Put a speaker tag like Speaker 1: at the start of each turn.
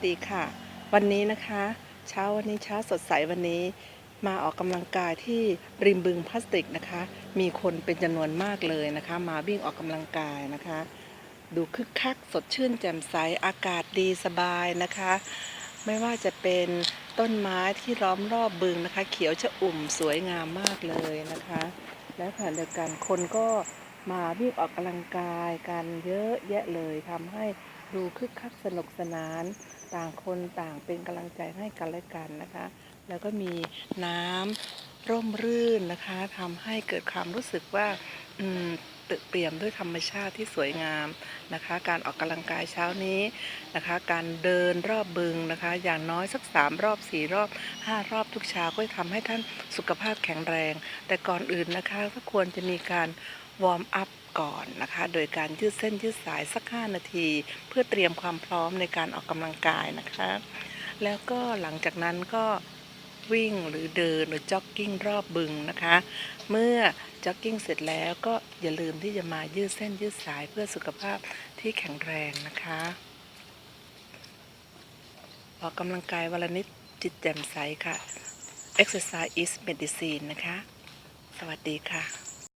Speaker 1: สวัสดีค่ะ วันนี้นะคะ เช้าวันนี้เช้าสดใสวันนี้ มาออกกำลังกายที่ริมบึงพลาสติกนะคะ มีคนเป็นจำนวนมากเลยนะคะ มาวิ่งออกกำลังกายนะคะ ดูคึกคักสดชื่นแจ่มใสอากาศดีสบายนะคะ ไม่ว่าจะเป็นต้นไม้ที่ล้อมรอบบึงนะคะ เขียวชะอุ่มสวยงามมากเลยนะคะ และขณะเดียวกันคนก็ มาวิ่งออกกำลังกายกันเยอะแยะเลยทำให้ดูคึกคักสนุกสนาน ต่างคนต่างเป็นกำลังใจให้กันและกันนะคะ แล้วก็มีน้ำร่มรื่นนะคะทำให้เกิดความรู้สึกว่าอืมตึกเปี่ยมด้วยธรรมชาติที่สวยงามนะคะ การออกกำลังกายเช้านี้นะคะ การเดินรอบบึงนะคะ อย่างน้อยสักสามรอบสี่รอบห้ารอบทุกเช้าก็จะทำให้ท่านสุขภาพแข็งแรง แต่ก่อนอื่นนะคะก็ควรจะมีการ วอร์มอัพก่อนนะคะ โดยการยืดเส้นยืดสายสัก 5 นาที เพื่อเตรียมความพร้อมในการออกกำลังกายนะคะ แล้วก็หลังจากนั้นก็วิ่งหรือเดินหรือจ็อกกิ้งรอบบึงนะคะ เมื่อจ็อกกิ้งเสร็จแล้วก็อย่าลืมที่จะมายืดเส้นยืดสายเพื่อสุขภาพที่แข็งแรงนะคะ ออกกำลังกายวันละนิดจิตแจ่มใสค่ะ Exercise is medicine นะคะ สวัสดีค่ะ